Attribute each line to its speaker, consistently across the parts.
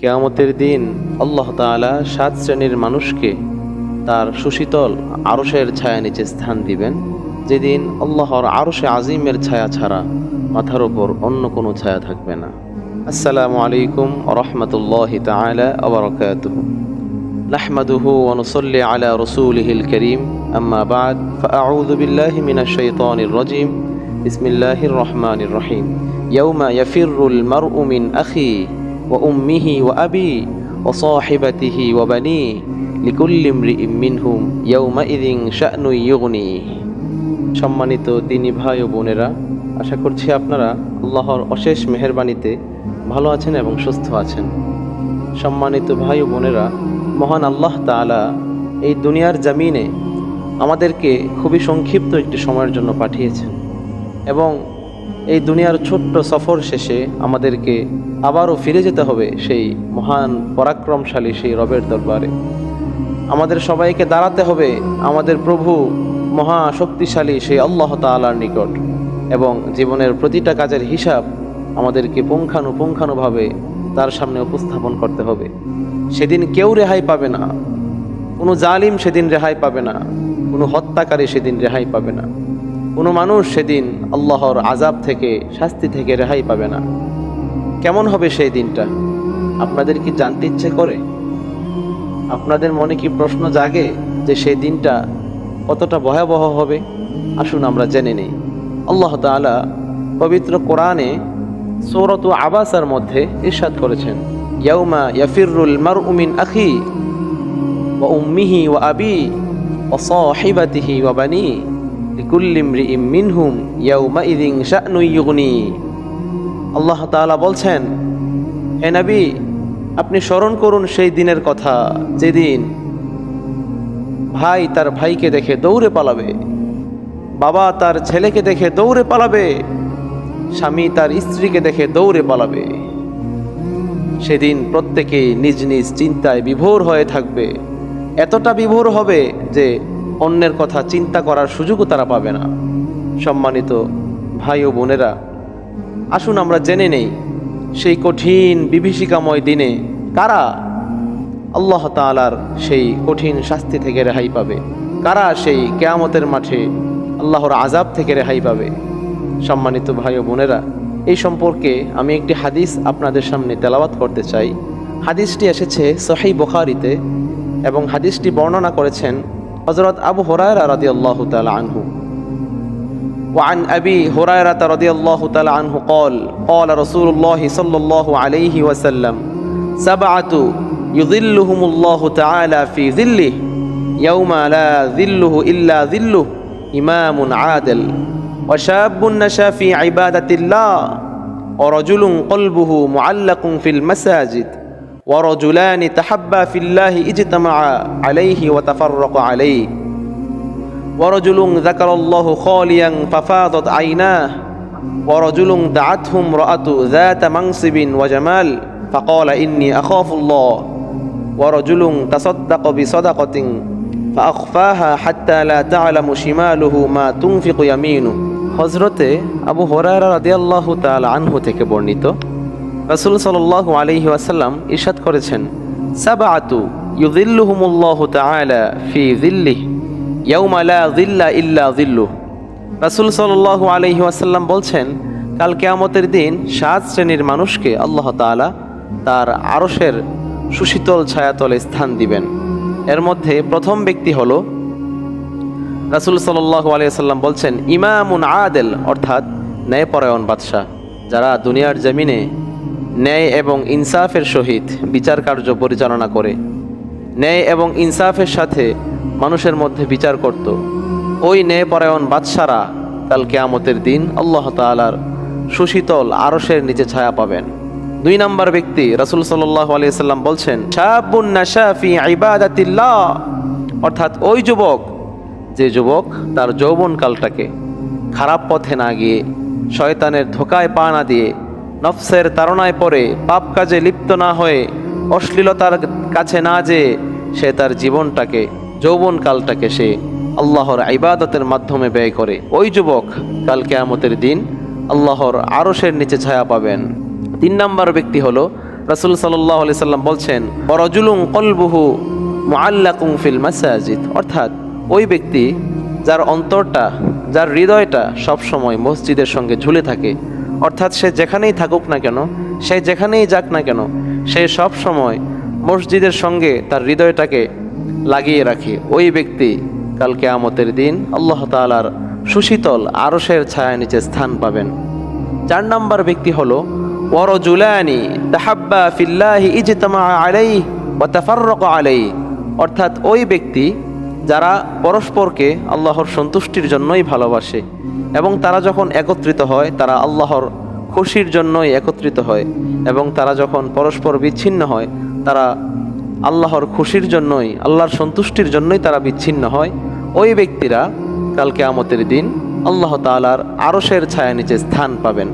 Speaker 1: কেয়ামতের দিন আল্লাহ তাআলা সাত শ্রেণীর মানুষকে তার সুশীতল আরশের ছায়া নিচে স্থান দিবেন যেদিন আল্লাহর আরশে আজিমের ছায়া ছাড়া মাথার ওপর অন্য কোনো ছায়া থাকবে না আসসালামু আলাইকুম রহমতুল্লাহ তাআলা আবরকাতুহু نحمده ونصلي على رسوله الكريم أما بعد فأعوذ بالله من الشيطان الرجيم بسم الله الرحمن الرحيم يوم يفر المرء من أخيه ও উম্মিহি ও আবি ও সহেবাতিহি ও বানি লিকুল্লিমরি মিনহুম ইয়ৌমা ইদিং শাহনু ইয়গনি সম্মানিত দিনী ভাই ও বোনেরা, আশা করছি আপনারা আল্লাহর অশেষ মেহরবানিতে ভালো আছেন এবং সুস্থ আছেন। সম্মানিত ভাই ও বোনেরা, মহান আল্লাহ তালা এই দুনিয়ার জামিনে আমাদেরকে খুবই সংক্ষিপ্ত একটি সময়ের জন্য পাঠিয়েছেন এবং এই দুনিয়ার ছোট্ট সফর শেষে আমাদেরকে আবারও ফিরে যেতে হবে সেই মহান, পরাক্রমশালী সেই রবের দরবারে। আমাদের সবাইকে দাঁড়াতে হবে আমাদের প্রভু মহা শক্তিশালী সেই আল্লাহ তাআলার নিকট এবং জীবনের প্রতিটা কাজের হিসাব আমাদেরকে পুঙ্খানুপুঙ্খানুভাবে তার সামনে উপস্থাপন করতে হবে। সেদিন কেউ রেহাই পাবে না। কোনো জালিম সেদিন রেহাই পাবে না। কোনো হত্যাকারী সেদিন রেহাই পাবে না। কোনো মানুষ সেদিন আল্লাহর আজাব থেকে, শাস্তি থেকে রেহাই পাবে না। কেমন হবে সেই দিনটা? আপনাদের কি জানতে ইচ্ছে করে? আপনাদের মনে কি প্রশ্ন জাগে যে সেই দিনটা কতটা ভয়াবহ হবে? আসুন আমরা জেনে নেই। আল্লাহ তাআলা পবিত্র কোরআনে সৌরত আবাসার মধ্যে ইরশাদ করেছেন, ইয়াউমা ইয়াফিরুল মারউ মিন আখি ওয়া উম্মিহি ওয়া আবি ওয়া সাহিবাতিহি ওয়া বানি ইমরিইম মিনহুম আল্লাহ বলছেন, হে নবী, আপনি স্মরণ করুন সেই দিনের কথা, যেদিন ভাই তার ভাইকে দেখে দৌড়ে পালাবে, বাবা তার ছেলেকে দেখে দৌড়ে পালাবে, স্বামী তার স্ত্রীকে দেখে দৌড়ে পালাবে। সেদিন প্রত্যেকে নিজ নিজ চিন্তায় বিভোর হয়ে থাকবে। এতটা বিভোর হবে যে অন্যের কথা চিন্তা করার সুযোগও তারা পাবে না। সম্মানিত ভাই ও বোনেরা, আসুন আমরা জেনে নেই, সেই কঠিন বিভীষিকাময় দিনে কারা আল্লাহ তালার সেই কঠিন শাস্তি থেকে রেহাই পাবে? কারা সেই কেয়ামতের মাঠে আল্লাহর আজাব থেকে রেহাই পাবে? সম্মানিত ভাই ও বোনেরা, এই সম্পর্কে আমি একটি হাদিস আপনাদের সামনে তেলাওয়াত করতে চাই। হাদিসটি এসেছে সহি বুখারিতে এবং হাদিসটি বর্ণনা করেছেন হজরত আবু হরায়রা রাদিয়াল্লাহু তাআলা আনহু وعن أبي هريرة رضي الله تعالى عنه قال قال رسول الله صلى الله عليه وسلم سبعة يظلهم الله تعالى في ظله يوم لا ظله إلا ظله إمام عادل وشاب نشا في عبادة الله ورجل قلبه معلق في المساجد ورجلان تحبا في الله اجتمعا عليه وتفرق عليه ورجل ذكر الله خاليا ففاضت عيناه ورجل دعته امرأة ذات منصب وجمال فقال إني أخاف الله ورجل تصدق بصدقة فأخفاها حتى لا تعلم شماله ما تنفق يمينه হজরতে আবু হরারা রাদিয়াল্লাহু তাআলা আনহু থেকে বর্ণিত রাসূল সাল্লাল্লাহু আলাইহি আসাল্লাম ইরশাদ করেছেন, সাবআতু ইউযিল্লুহুমুল্লাহু তাআলা ফি যিল্লিহি, ইয়াউমা লা যিল্লা ইল্লা যিল্লুহ। রাসূল সাল্লাল্লাহু আলাইহি ওয়াসাল্লাম বলছেন, কাল কিয়ামতের দিন সাত শ্রেণির মানুষকে আল্লাহ তাআলা তার আরশের সুশীতল ছায়াতলে স্থান দিবেন। এর মধ্যে প্রথম ব্যক্তি হলো রাসূল সাল্লাল্লাহু আলাইহি সাল্লাম বলছেন, ইমামুন আদেল অর্থাৎ ন্যায়পরায়ণ বাদশাহ, যারা দুনিয়ার জমিনে ন্যায় এবং ইনসাফের সহিত বিচার কার্য পরিচালনা করে। ন্যায় এবং ইনসাফের সাথে মানুষের মধ্যে বিচার করত। ওই ন্যায়পরায়ণ বাদশারা কাল কেয়ামতের দিন আল্লাহ তাআলার সুশীতল আরসের নিচে ছায়া পাবেন। দুই নম্বর ব্যক্তি রাসূল সাল্লাল্লাহু আলাইহি সাল্লাম বলছেন অর্থাৎ ওই যুবক, যে যুবক তার যৌবনকালটাকে খারাপ পথে না গিয়ে শয়তানের ধোকায় পা না দিয়ে নফসের তাড়নায় পড়ে, পাপ কাজে লিপ্ত না হয়ে, অশ্লীলতার কাছে না যেয়ে সে তার জীবনটাকে, যৌবনকালটাকে সে আল্লাহর ইবাদতের মাধ্যমে ব্যয় করে। ওই যুবক কাল কেয়ামতের দিন আল্লাহর আরশের নিচে ছায়া পাবেন। তিন নম্বর ব্যক্তি হল রাসূল সাল্লাল্লাহু আলাইহি সাল্লাম বলছেন অরজুলুং কলবুহু মুআল্লাকুম ফিল মাসাজিদ। অর্থাৎ ওই ব্যক্তি যার অন্তরটা, যার হৃদয়টা সবসময় মসজিদের সঙ্গে ঝুলে থাকে অর্থাৎ সে যেখানেই থাকুক না কেন, সে যেখানেই যাক না কেন, সে সব সময় মসজিদের সঙ্গে তার হৃদয়টাকে লাগিয়ে রাখে। ওই ব্যক্তি কালকে আমতের দিন আল্লাহ তাআলার সুশীতল আরশের ছায়া নিচে স্থান পাবেন। চার নম্বর ব্যক্তি হলো, ওয়ারজুলানি তাহাব্বা ফিল্লাহি ইজতামা আলাই ওয়া তাফাররাকা আলাইহি। অর্থাৎ ওই ব্যক্তি যারা পরস্পরকে আল্লাহর সন্তুষ্টির জন্যই ভালোবাসে এবং তারা যখন একত্রিত হয়, তারা আল্লাহর খুশির জন্যই একত্রিত হয় এবং তারা যখন পরস্পর বিচ্ছিন্ন হয়, তারা আল্লাহর খুশির জন্যই, আল্লাহর সন্তুষ্টির জন্যই তারা বিচ্ছিন্ন হয়। ওই ব্যক্তিরা কালকে আমতের দিন আল্লাহ তালার আরশের ছায়া নিচে স্থান পাবেন।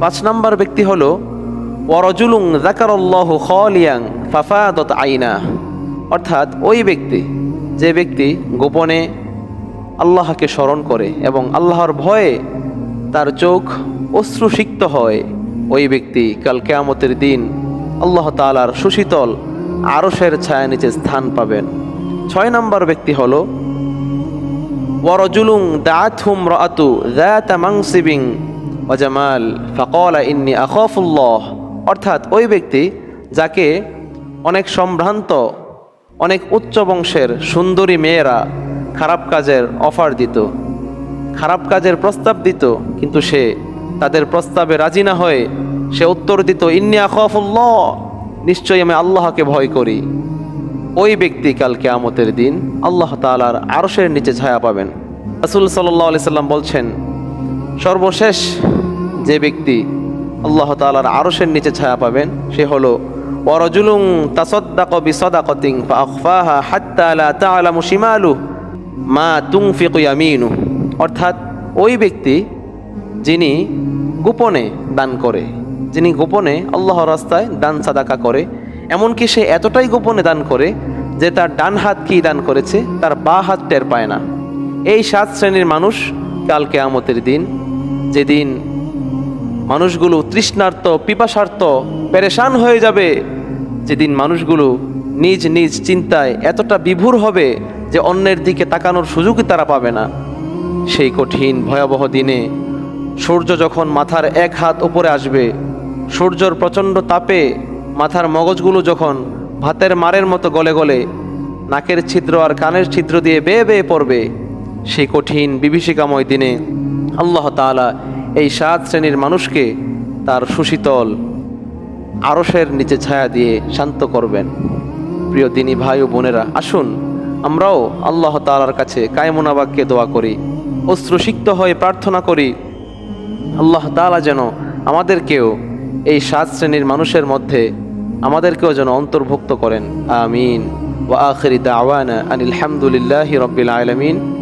Speaker 1: পাঁচ নম্বর ব্যক্তি হলো ওয়ারজুলুং জাকারল্লাহ খলিয়াং ফাফাদত আইনা অর্থাৎ ওই ব্যক্তি যে ব্যক্তি গোপনে আল্লাহকে স্মরণ করে এবং আল্লাহর ভয়ে তার চোখ অশ্রুসিক্ত হয়, ওই ব্যক্তি কাল কেয়ামতের দিন আল্লাহ তালার সুশীতল আরসের ছায়া নিচে স্থান পাবেন। ছয় নম্বর ব্যক্তি হল ওয়ারজুলুং দাত রাতু মাংসিবিং অজামাল ফকলা ইন্নি আখফুল্লহ। অর্থাৎ ওই ব্যক্তি যাকে অনেক সম্ভ্রান্ত অনেক উচ্চ বংশের সুন্দরী মেয়েরা খারাপ কাজের অফার দিত। খারাপ কাজের প্রস্তাব দিত, কিন্তু সে তাদের প্রস্তাবে রাজি না হয়ে সে উত্তর দিত, ইন্নি আখাফুল্লাহ, নিশ্চয়ই আমি আল্লাহকে ভয় করি। ওই ব্যক্তি কাল কেয়ামতের দিন আল্লাহ তালার আরশের নিচে ছায়া পাবেন। রাসুল সাল্লাহ আলি সাল্লাম বলছেন, সর্বশেষ যে ব্যক্তি আল্লাহ তালার আরশের নিচে ছায়া পাবেন, সে হলো ওয়ারজুলুং তাসদ্দাক বিসদাকতিং ফাআখফাহা হাত্তা লা শিমালু মা তুনফিকু ইয়ামিনু অর্থাৎ ওই ব্যক্তি যিনি গোপনে দান করে, যিনি গোপনে আল্লাহ রাস্তায় দান সাদাকা করে, এমনকি সে এতটাই গোপনে দান করে যে তার ডান হাত কি দান করেছে, তার বা হাত টের পায় না। এই সাত শ্রেণির মানুষ কাল কেয়ামতের দিন, যেদিন মানুষগুলো তৃষ্ণার্ত, পিপাসার্ত, পেরেশান হয়ে যাবে। যেদিন মানুষগুলো নিজ নিজ চিন্তায় এতটা বিভোর হবে যে অন্যের দিকে তাকানোর সুযোগই তারা পাবে না। সেই কঠিন, ভয়াবহ দিনে সূর্য যখন মাথার এক হাত উপরে আসবে, সূর্যর প্রচণ্ড তাপে মাথার মগজগুলো যখন ভাতের মারের মতো গলে গলে নাকের ছিদ্র আর কানের ছিদ্র দিয়ে বেয়ে বেয়ে পড়বে, সেই কঠিন, বিভীষিকাময় দিনে আল্লাহ তাআলা এই সাত শ্রেণির মানুষকে তার সুশীতল আরসের নিচে ছায়া দিয়ে শান্ত করবেন। প্রিয় দিনী ভাই ও বোনেরা, আসুন, আমরাও আল্লাহ তালার কাছে কায়মোনাবাক্যে দোয়া করি, অশ্রুসিক্ত হয়ে প্রার্থনা করি, আল্লাহ তাআলা যেন আমাদেরকেও এই সাত শ্রেণির মানুষের মধ্যে আমাদেরকেও যেন অন্তর্ভুক্ত করেন। আমিন। ওয়া আখিরি দাওয়ানা আনিল হামদুলিল্লাহি রাব্বিল আলামিন।